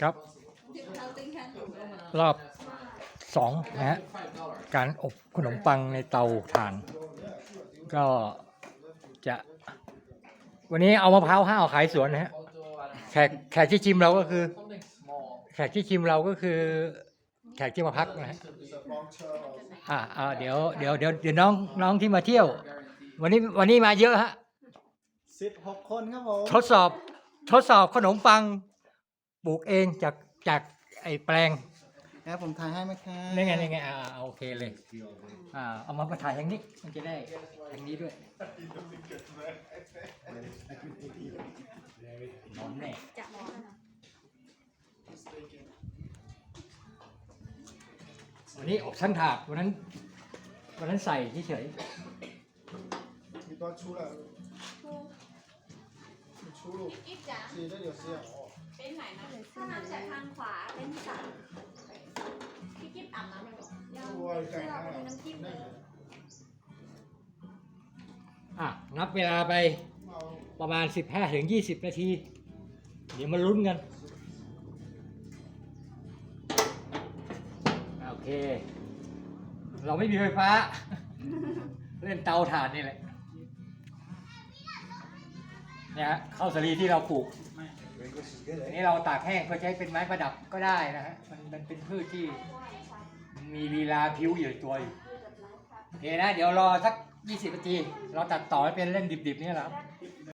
ครับ รอบสองนะฮะการอบขนมปังในเตาถ่าน ก็จะ วันนี้เอามะพร้าวห้าวขายสวนนะฮะแขกแขกที่ชิมเราก็คือ แขกที่ชิมเราก็คือ แขกที่มาพักนะฮะอ่าอ่าเดี๋ยวเดี๋ยวเดี๋ยวเดี๋ยวน้องน้องที่มาเที่ยว วันนี้วันนี้มาเยอะฮะสิบหกคนครับผมทดสอบทดสอบขนมปัง ปลูกเองจากจากไอ้แปลงนะผมถ่ายให้ไหมครับนี่ไงนี่ไงอ่าอ่าโอเคเลยอ่าเอามาถ่ายทางนี้มันจะได้ทางนี้ด้วยนอนแน่วันนี้อบชั้นถาดวันนั้นวันนั้นใส่เฉย你 ดูลูกกิ๊บจ๋าสีเดียวเสียอเป็นไหนนะถ้าน้ำจากทางขวาเป็นสระพี่กิ๊บอาบน้ำเลยบอกยังตัวเสื้อเป็นน้ำจิ้มเลยอะนับเวลาไปประมาณ 15ถึง20 นาที เดี๋ยวมาลุ้นกัน โอเค เราไม่มีไฟฟ้า เล่นเตาถ่านนี่แหละ เนี่ยฮะข้าวสาลีที่เราปลูกอันนี้เราตากแห้งเพื่อใช้เป็นไม้ประดับก็ได้นะฮะมันมันเป็นพืชที่มีลีลาผิวอยู่ในตัวอยู่โอเคนะ เดี๋ยวรอสัก 20นาที เราตัดต่อให้เป็นเล่นดิบๆนี่แหละครับ